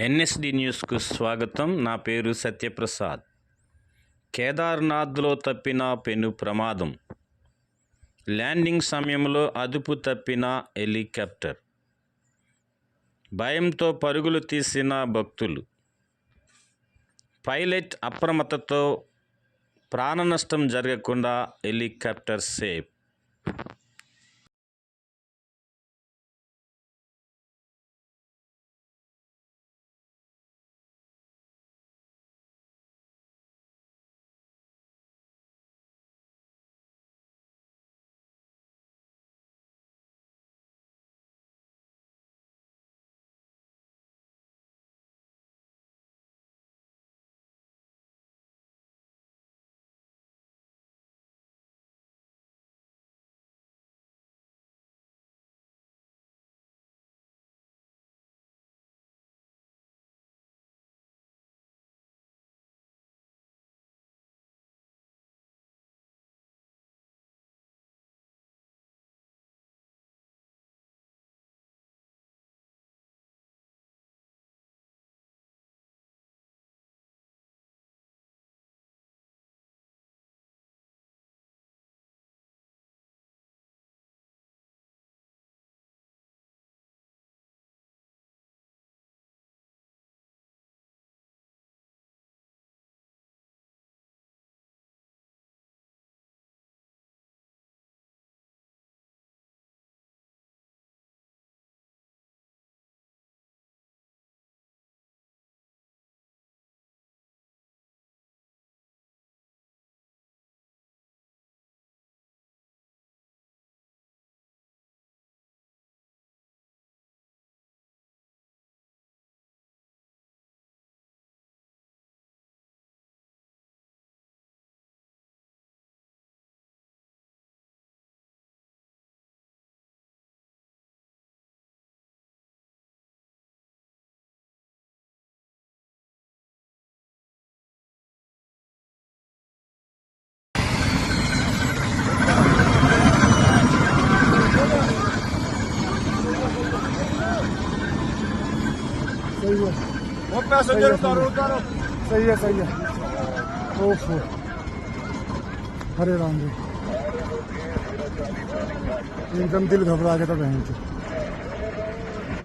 NSD న్యూస్కు స్వాగతం. నా పేరు సత్యప్రసాద్. కేదార్నాథ్లో తప్పిన పెను ప్రమాదం. ల్యాండింగ్ సమయంలో అదుపు తప్పిన హెలికాప్టర్. భయంతో పరుగులు తీసిన భక్తులు. పైలట్ అప్రమత్తతో ప్రాణ నష్టం జరగకుండా హెలికాప్టర్ సేఫ్. सही है। वो पैसेंजर उतारो उतारो। सही है सही है। ओफो। हरे राम जी। एकदम दिल घबरा के तो बहन